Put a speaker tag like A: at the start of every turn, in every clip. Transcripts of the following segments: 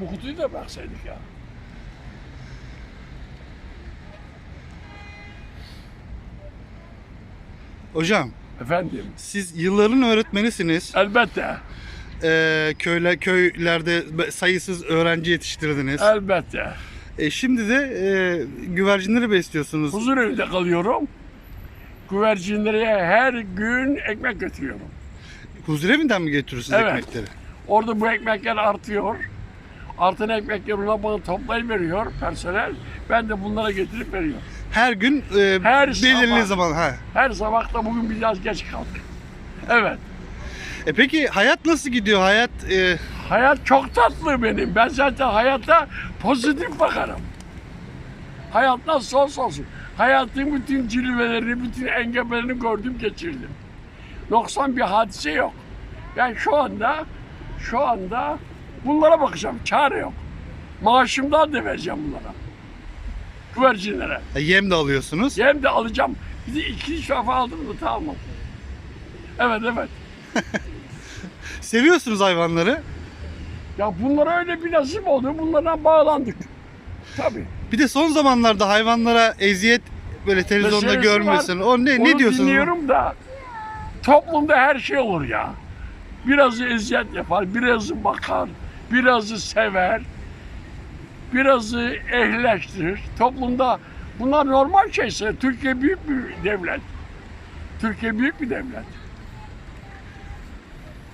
A: Bu kutuyu da baksaydık ya.
B: Hocam
A: Efendim.
B: siz yılların öğretmenisiniz.
A: Elbette.
B: Ee, köyle, köylerde sayısız öğrenci yetiştirdiniz.
A: Elbette.
B: E, şimdi de e, güvercinleri besliyorsunuz.
A: Huzur evinde kalıyorum. Güvercinlere her gün ekmek götürüyorum.
B: Huzurevinden mi getiriyorsunuz
A: Evet.
B: ekmekleri?
A: Orada bu ekmekler artıyor. Artan ekmekleri ona bana toplayıp veriyor personel. Ben de bunlara getirip veriyorum.
B: Her gün e,
A: Her
B: belirli
A: sabah.
B: zaman. Ha.
A: Her sabah da bugün biraz geç kaldık. Evet.
B: E peki hayat nasıl gidiyor? Hayat e,
A: Hayat çok tatlı benim. Ben zaten hayata pozitif bakarım. Hayat nasıl olsa olsun. Hayatın bütün cilvelerini, bütün engebelerini gördüm, geçirdim. Noksan bir hadise yok. Ben şu anda, şu anda bunlara bakacağım. Çare yok. Maaşımdan da vereceğim bunlara. Güvercinlere.
B: yem de alıyorsunuz.
A: Yem de alacağım. De iki üç defa aldım da tamam. Evet evet.
B: Seviyorsunuz hayvanları.
A: Ya bunlara öyle bir nasip oldu. Bunlardan bağlandık. Tabii.
B: Bir de son zamanlarda hayvanlara eziyet böyle televizyonda
A: Meselesi
B: görmüyorsun.
A: var.
B: O ne ne
A: Onu
B: diyorsunuz?
A: dinliyorum da toplumda her şey olur ya. Birazı eziyet yapar, birazı bakar, birazı sever, birazı ehleştirir. Toplumda bunlar normal şeyse Türkiye büyük bir devlet. Türkiye büyük bir devlet.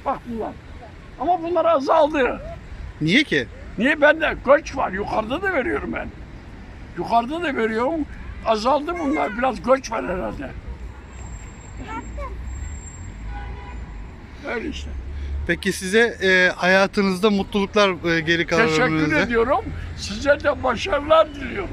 A: Bak bunlar. Ama bunlar azaldı.
B: Niye ki?
A: Niye bende göç var? Yukarıda da veriyorum ben. Yukarıda da veriyorum. Azaldı bunlar. Biraz göç var herhalde. Öyle işte.
B: Peki size e, hayatınızda mutluluklar e, geri kalan
A: Teşekkür ediyorum. Size de başarılar diliyorum.